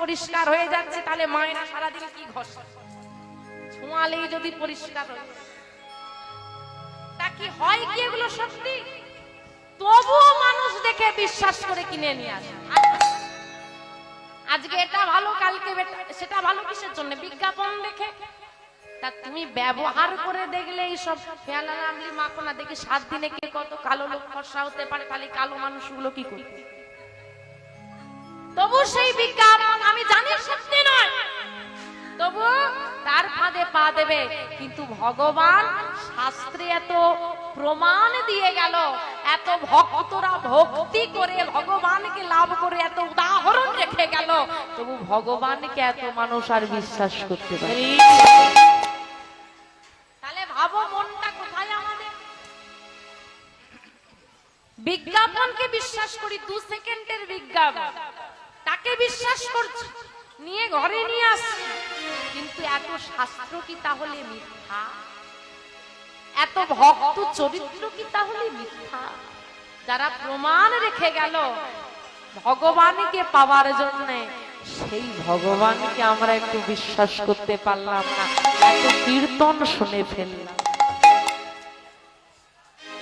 পরিষ্কার হয়ে যাচ্ছে, তাহলে মায়েরা সারাদিন কি ঘষে? ছোঁয়ালেই যদি পরিষ্কার তা কি হয় কি এগুলো সত্যি? তবুও মানুষ দেখে বিশ্বাস করে কিনে নিয়ে আসে। আজকে এটা ভালো, কালকে সেটা ভালো কিসের জন্য? বিজ্ঞাপন দেখে। তা তুমি ব্যবহার করে দেখলে এইসব না দেখি সাত দিনে কে কত কালো লোক ফর্সা হতে পারে খালি কালো মানুষগুলো কি করবে? তবু সেই বিজ্ঞাপন আমি জানি সত্যি নয়। তবু তার ফাঁদে পা দেবে, কিন্তু ভগবান শাস্ত্রে এত প্রমাণ দিয়ে গেল, এত ভক্তরা ভক্তি করে ভগবানকে লাভ করে এত উদাহরণ রেখে গেল, তবু ভগবানকে এত মানুষ আর বিশ্বাস করতে পারে তাহলে ভাবো মনটা কোথায় আমাদের? বিজ্ঞাপনকে বিশ্বাস করি, দু সেকেন্ডের বিজ্ঞাপন। তাকে বিশ্বাস করছি। নিয়ে ঘরে নিয়ে আসছি। কিন্তু এত শাস্ত্র কি তাহলে মিথ্যা? এত ভক্ত চরিত্র কি তাহলে মিথ্যা? যারা প্রমাণ রেখে গেল ভগবানকে পাওয়ার জন্য সেই ভগবানকে আমরা একটু বিশ্বাস করতে পারলাম না। এত কীর্তন শুনে ফেললাম।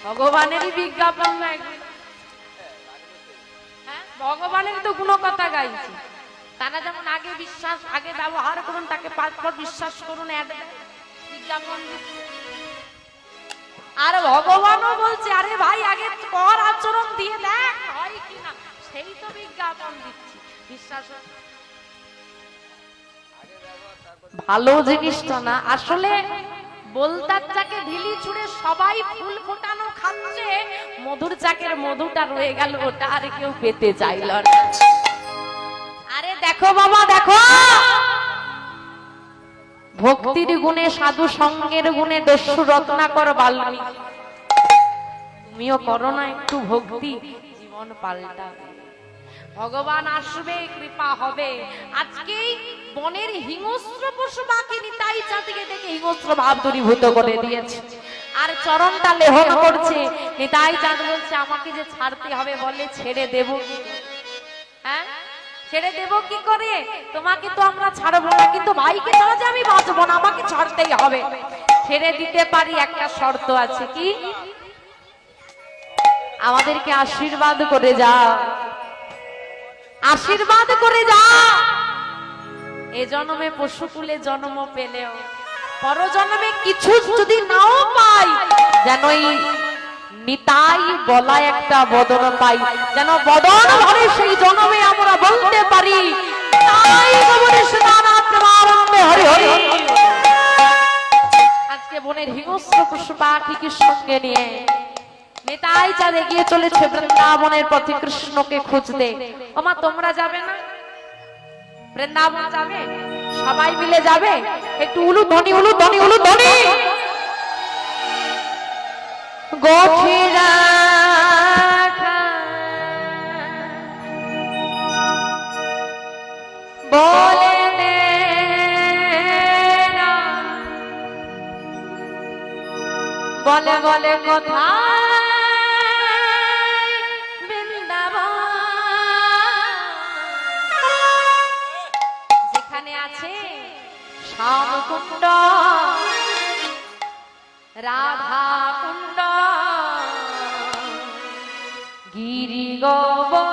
ভগবানেরই বিজ্ঞাপন। হ্যাঁ, ভগবানের তো কোনো কথা গাইছি। তারা যেমন আগে বিশ্বাস, আগে ব্যবহার করুন, তাকে পাঁচ পর বিশ্বাস করুন আর ভগবানও বলছে, আরে ভাই, আগে কর আচরণ দিয়ে দেখ, হয় কিনা সেই তো বিজ্ঞাপন দিচ্ছি, বিশ্বাস ভালো জিনিসটা না, আসলে বলতার চাকে ঢিলি ছুড়ে সবাই ফুল ফোটানো খাচ্ছে। মধুর চাকের মধুটা রয়ে গেল, ওটা আর কেউ পেতে চাইল আরে দেখো বাবা, দেখো! ভক্তির গুণে সাধু সঙ্গের গুণে দস্যু রত্নাকর বাল্মীকি তুমিও করো না একটু ভক্তি, জীবন পাল্টাবে। ভগবান আসবে, কৃপা হবে। আজকেই বনের হিংস্র পশু পাখি নিতাই চাঁদিকে দেখে হিংস্র ভাব দূরীভূত করে দিয়েছে। আর চরণটা লেহন করছে, নিতাই চাঁদ বলছে, আমাকে যে ছাড়তে হবে বলে ছেড়ে দেব হ্যাঁ? ছেড়ে দেব কি করে? তোমাকে তো আমরা ছাড়বো না, কিন্তু ভাইকে ছাড়া যে আমি বাঁচবো না, আমাকে ছাড়তেই হবে। ছেড়ে দিতে পারি, একটা শর্ত আছে কি? আমাদেরকে আশীর্বাদ করে যা আশীর্বাদ করে যা। এ জন্মে পশুকুলে জন্ম পেলেও, পরজন্মে কিছু যদি নাও পাই যেন নিতাই বলা একটা বদন পাই, যেন বদন ভরে সেই জন্মে আমরা বলতে পারি, তাই হরি হরি। আজকে বনের হিংস্র পশু পাখিকে সঙ্গে নিয়ে নেতাই চাঁদ এগিয়ে চলেছে বৃন্দাবনের পথে কৃষ্ণকে খুঁজতে। ওমা, তোমরা যাবে না? বৃন্দাবন যাবে? সবাই মিলে যাবে? একটু উলু ধ্বনি উলু ধ্বনি উলু ধ্বনি গঠিরা বলে বলে বলে কোথায় শ্যামকুণ্ড রাধা কুণ্ড গিরি বলে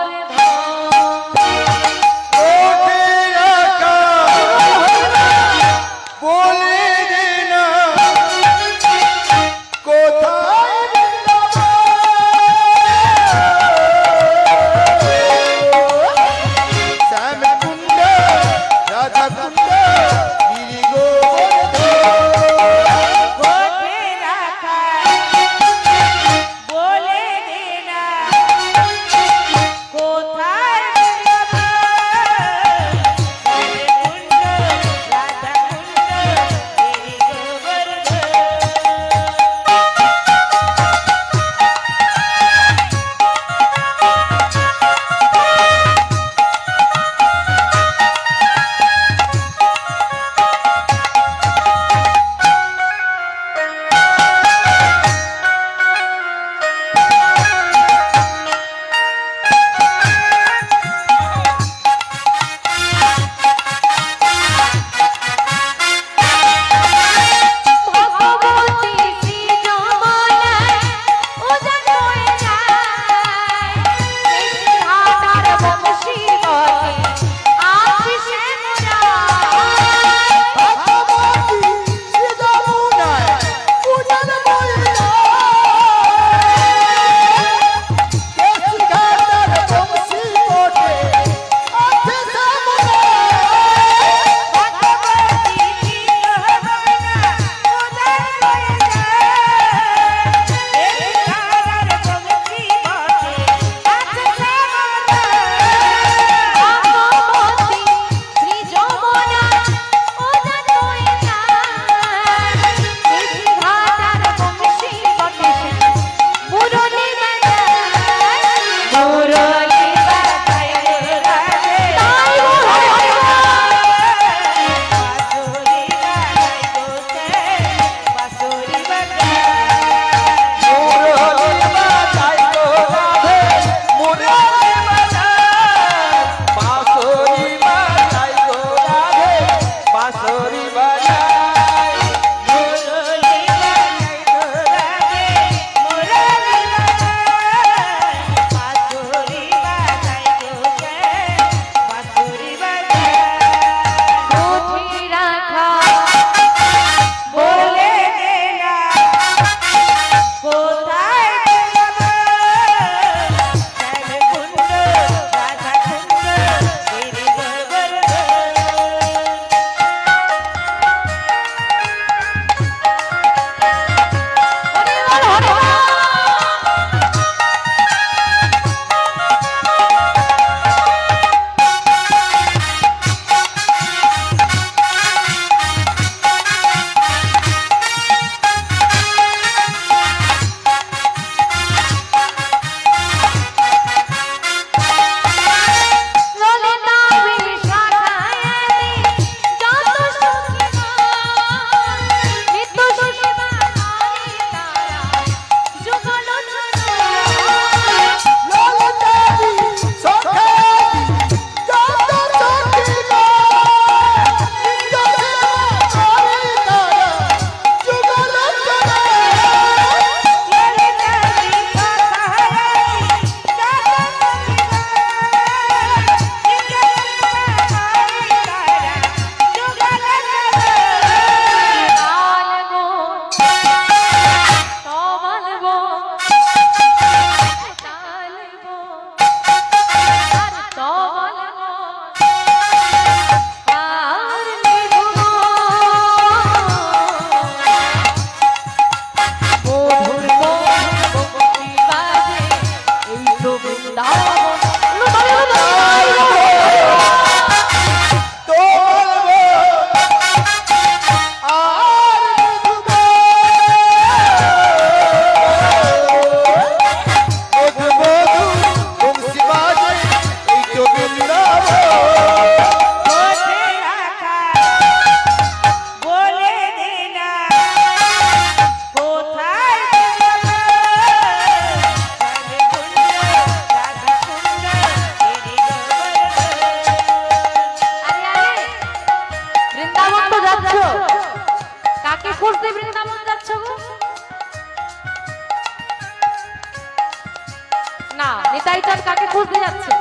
চাঁদ কাকে খুঁজতে যাচ্ছে?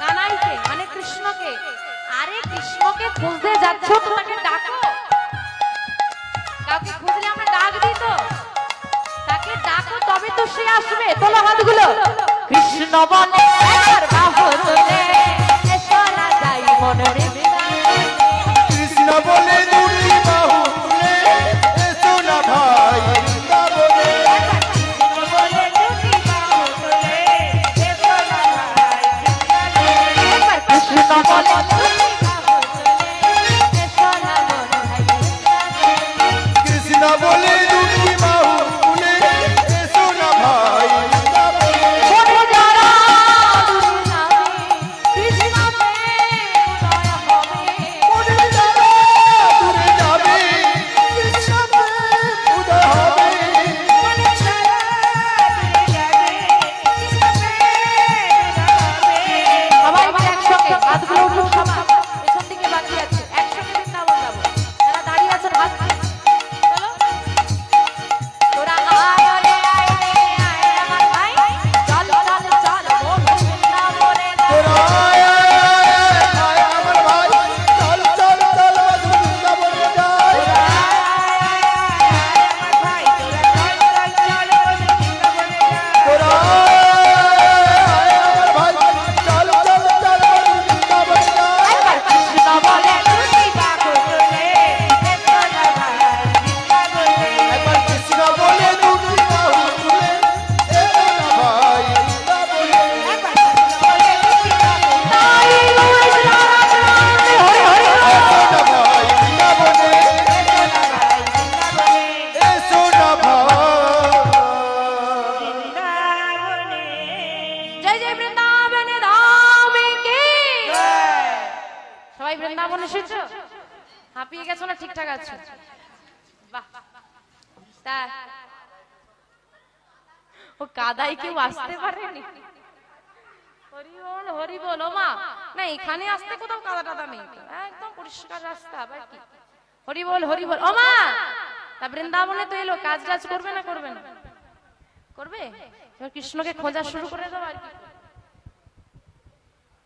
কানাইকে মানে কৃষ্ণকে। আরে কৃষ্ণকে খুঁজতে যাচ্ছ তাকে ডাকো। কাউকে খুঁজলে আমরা ডাক দিই তো। তাকে ডাকো, তবে তো সে আসবে। তোলো হাতগুলো। কৃষ্ণ তোলে এসো যাই সবাই বৃন্দাবন এসেছ? হাঁপিয়ে গেছো না ঠিকঠাক আছো? ও কাদায় কেউ আসতে পারেনি? হরি বল হরি ও মা। না, এখানে আসতে কোথাও কাদা টাদা নেই। একদম পরিষ্কার রাস্তা, আবার কি? হরি বল ও মা! তা বৃন্দাবনে তো এলো কাজ টাজ করবে না করবে না? করবে? কৃষ্ণকে খোঁজা শুরু করে দাও আর কি?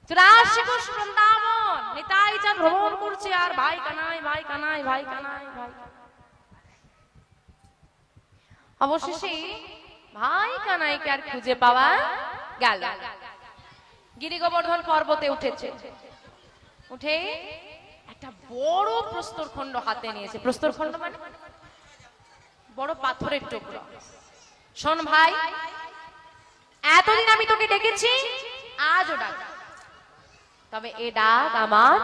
চুরাশি বৃন্দাবন নিতাই চাঁদ ভ্রমণ করছে আর ভাই কানাই ভাই কানাই ভাই কানাই ভাই অবশেষে ভাই কানাইকে আর খুঁজে পাওয়া গেল। গিরি গোবর্ধন পর্বতে উঠেছে। উঠে একটা বড় প্রস্তর খণ্ড হাতে নিয়েছে। প্রস্তর খণ্ড মানে বড় পাথরের টুকরো। শোন ভাই, এতদিন আমি তোকে ডেকেছি, আজও ডাক তবে এ ডাক আমার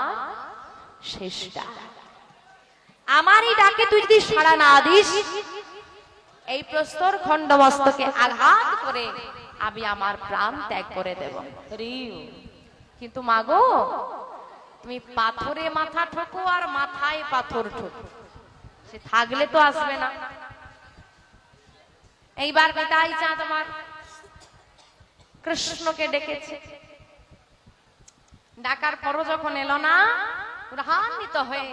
শেষ ডাক আমার এই ডাকে তুই যদি সাড়া না দিস, এই প্রস্তর খণ্ড মস্তকে আঘাত করে আমি আমার প্রাণ ত্যাগ করে দেব। কিন্তু মাগো, তুমি পাথরে মাথা ঠোকো আর মাথায় পাথর ঠোকো। সে থাকলে তো আসবে না। এইবার বিদায় চাঁদ আমার কৃষ্ণকে ডেকেছে। ডাকার পরও যখন এলো না রাহান্বিত হয়ে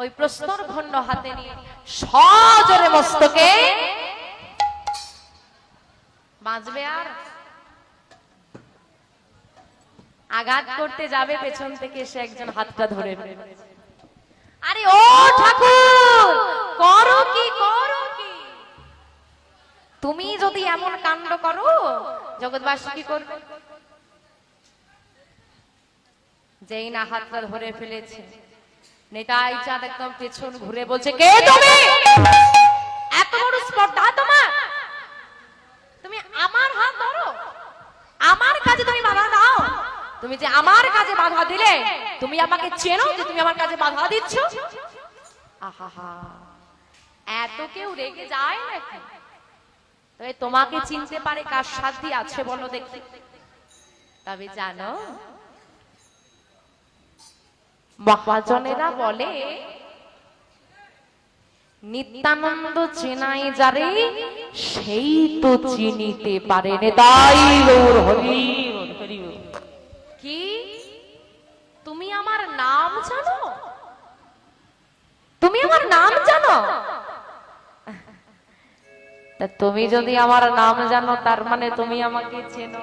ওই প্রস্তর খণ্ড হাতে নিয়ে সজরে মস্তকে বাঁচবে আর। আঘাত করতে যাবে পেছন থেকে, সে একজন হাতটা ধরে। আরে ও ঠাকুর, করো কি, করো তুমি যদি এমন কাণ্ড করো জগৎবাসী কি করবে? যেই না হাতটা ধরে ফেলেছে নেতাই চাঁদ একদম পেছন ঘুরে বলছে কে তুমি? এত বড় স্পর্ধা তোমার? তুমি আমার হাত ধরো। আমার কাজে তুমি বাধা দাও। তুমি যে আমার কাজে বাধা দিলে তুমি আমাকে চেনো যে তুমি আমার কাজে বাধা দিচ্ছ? আহা এত কেউ রেগে যায় নাকি? তবে তোমাকে চিনতে পারে কার সাধ্যি আছে বলো দেখি। তবে জানো মহাজনেরা বলে নিত্যানন্দ চেনাই যারে সেই তো চিনিতে পারে তাই গৌর হরি। হরি। কি? তুমি আমার নাম জানো? তুমি আমার নাম জানো? তা তুমি যদি আমার নাম জানো তার মানে তুমি আমাকে চেনো।